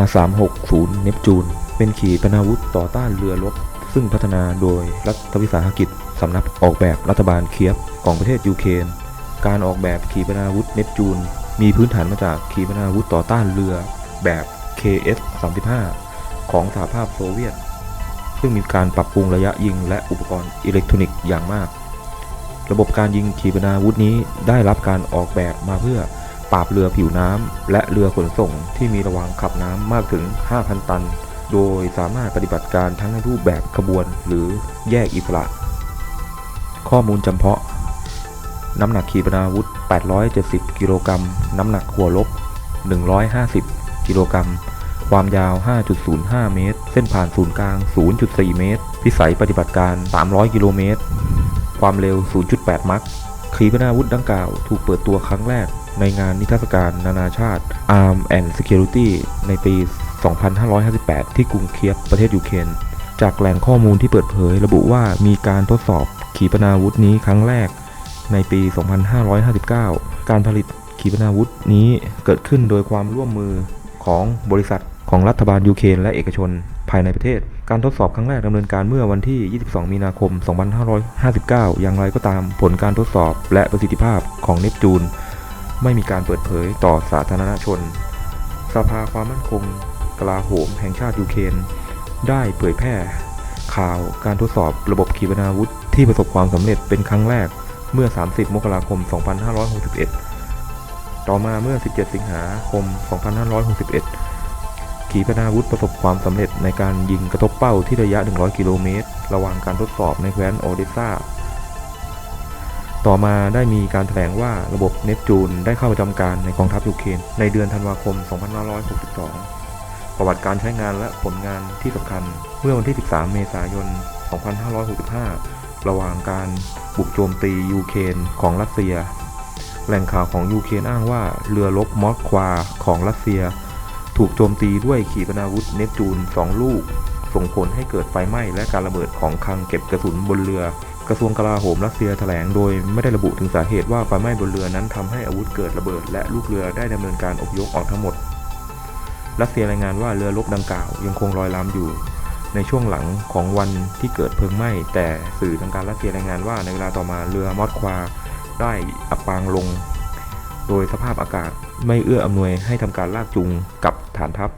R360 เนปจูน เป็นขีปนาวุธต่อต้านเรือรบ ซึ่งพัฒนาโดยรัฐวิสาหกิจสำนักออกแบบรัฐบาลเคียฟของประเทศยูเครนการออกแบบขีปนาวุธเนปจูน มีพื้นฐานมาจากขีปนาวุธต่อต้านเรือแบบ KS-35 ของสหภาพโซเวียต ซึ่งมีการปรับปรุงระยะยิงและอุปกรณ์อิเล็กทรอนิกส์อย่างมาก ระบบการยิงขีปนาวุธนี้ได้รับการออกแบบมาเพื่อ ปราบเรือผิวน้ำและเรือขนส่งที่มีระวางขับน้ำมากถึง 5,000 ตัน โดยสามารถปฏิบัติการทั้งในรูปแบบขบวนหรือแยกอิสระ ข้อมูลจำเพาะ น้ำหนักขีปนาวุธ 870 กิโลกรัม น้ำหนักหัวลบ 150 กิโลกรัม ความยาว 5.05 เมตร เส้นผ่านศูนย์กลาง 0.4 เมตร พิสัยปฏิบัติการ 300 กิโลเมตร ความเร็ว 0.8 มัค ขีปนาวุธดังกล่าวถูกเปิดตัวครั้งแรกในงานนิทรรศการนานาชาติ Arm and Security ในปี 2558 ที่กรุงเคียฟประเทศยูเครนจากแหล่งข้อมูลที่เปิดเผย ระบุว่ามีการทดสอบขีปนาวุธนี้ครั้งแรกในปี 2559 การผลิตขีปนาวุธนี้เกิดขึ้นโดยความร่วมมือของบริษัท ของรัฐบาลยูเครนและเอกชนภายในประเทศ การทดสอบครั้งแรกดำเนินการเมื่อวันที่ 22 มีนาคม 2559 อย่างไรก็ตามผลการทดสอบและประสิทธิภาพของเนปจูน ไม่มีการเปิดเผยต่อสาธารณชน สภาความมั่นคงกลาโหมแห่งชาติยูเครนได้เผยแพร่ข่าวการทดสอบระบบขีปนาวุธที่ประสบความสำเร็จเป็นครั้งแรกเมื่อ 30 มกราคม 2561 ต่อมาเมื่อ 17 สิงหาคม 2561 ขีปนาวุธประสบความสำเร็จในการยิงกระทบเป้าที่ระยะ 100 กิโลเมตร ระหว่างการทดสอบในแคว้นโอเดซาต่อมาได้มีการแถลงว่าระบบเนปจูนได้เข้าประจำการในกองทัพยูเครนในเดือนธันวาคม 2562 ประวัติการใช้งานและผลงานที่สำคัญ เมื่อวันที่ 13 เมษายน 2565 ระหว่างการบุกโจมตียูเครนของรัสเซีย แหล่งข่าวของยูเครนอ้างว่าเรือรบมอสควาของรัสเซีย ถูกโจมตีด้วยขีปนาวุธเนปจูน 2 ลูก ส่งผลให้เกิดไฟไหม้และการระเบิดของคลังเก็บกระสุนบนเรือ กระทรวงกลาโหมรัสเซียแถลงโดยไม่ได้ระบุถึงสาเหตุว่าไฟไหม้บนเรือนั้นทำให้อาวุธเกิดระเบิด และลูกเรือได้ดำเนินการอพยพออกทั้งหมด รัสเซียรายงานว่าเรือรบดังกล่าวยังคงลอยลำอยู่ ในช่วงหลังของวันที่เกิดเพลิงไหม้ แต่สื่อทางการรัสเซียรายงานว่าในเวลาต่อมาเรือมอสควาได้อับปางลง โดยสภาพอากาศ ไม่เอื้ออำนวยให้ทำการลากจูงกับฐานทัพ